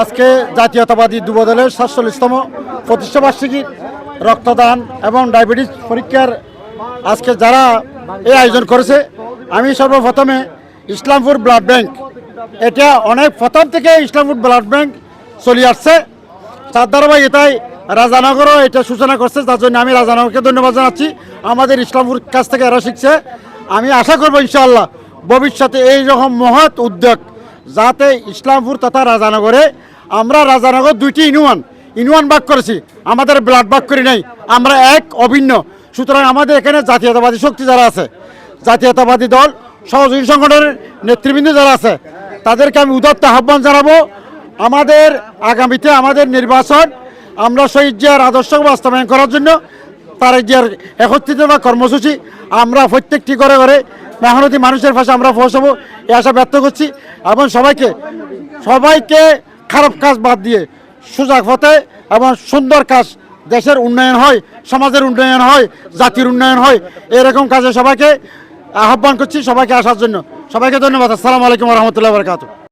আজকে জাতীয়তাবাদী যুবদলের সাতচল্লিশতম প্রতিষ্ঠাবার্ষিকী রক্তদান এবং ডায়াবেটিস পরীক্ষার আজকে যারা এই আয়োজন করেছে, আমি সর্বপ্রথমে ইসলামপুর ব্লাড ব্যাংক। এটা অনেক প্রথম থেকে ইসলামপুর ব্লাড ব্যাংক চলে আসছে। তার এটাই রাজানগরও এটা সূচনা করছে তার জন্য আমি রাজানগরকে ধন্যবাদ জানাচ্ছি। আমাদের ইসলামপুর কাছ থেকে এরা শিখছে। আমি আশা করব ইনশাআল্লাহ ভবিষ্যতে এই রকম মহৎ উদ্যোগ যাতে ইসলামপুর তথা রাজানগরে আমরা রাজানগর দুইটি ইউনিয়ন ইউনিয়ন ভাগ করেছি। আমাদের ব্লাড ভাগ করি নাই। আমরা এক, অভিন্ন। সুতরাং আমাদের এখানে জাতীয়তাবাদী শক্তি যারা আছে, জাতীয়তাবাদী দল, সহযোগী সংগঠনের নেতৃবৃন্দ যারা আছে, তাদেরকে আমি উদাত্ত আহ্বান জানাব। আমাদের আগামীতে আমাদের নির্বাচন আমরা শহীদ জিয়ার আদর্শ বাস্তবায়ন করার জন্য তার একত্রিত বা কর্মসূচি, আমরা প্রত্যেকটি ঘরে ঘরে মেহনতি মানুষের পাশে আমরা পৌঁছাবো এ আশা ব্যক্ত করছি। এবং সবাইকে সবাইকে খারাপ কাজ বাদ দিয়ে সুযোগ পথে এবং সুন্দর কাজ দেশের উন্নয়ন হয়, সমাজের উন্নয়ন হয়, জাতির উন্নয়ন হয়, এরকম কাজে সবাইকে আহ্বান করছি, সবাইকে আসার জন্য। সবাইকে ধন্যবাদ। আসসালামু আলাইকুম রহমতুল্লাহ বরকাত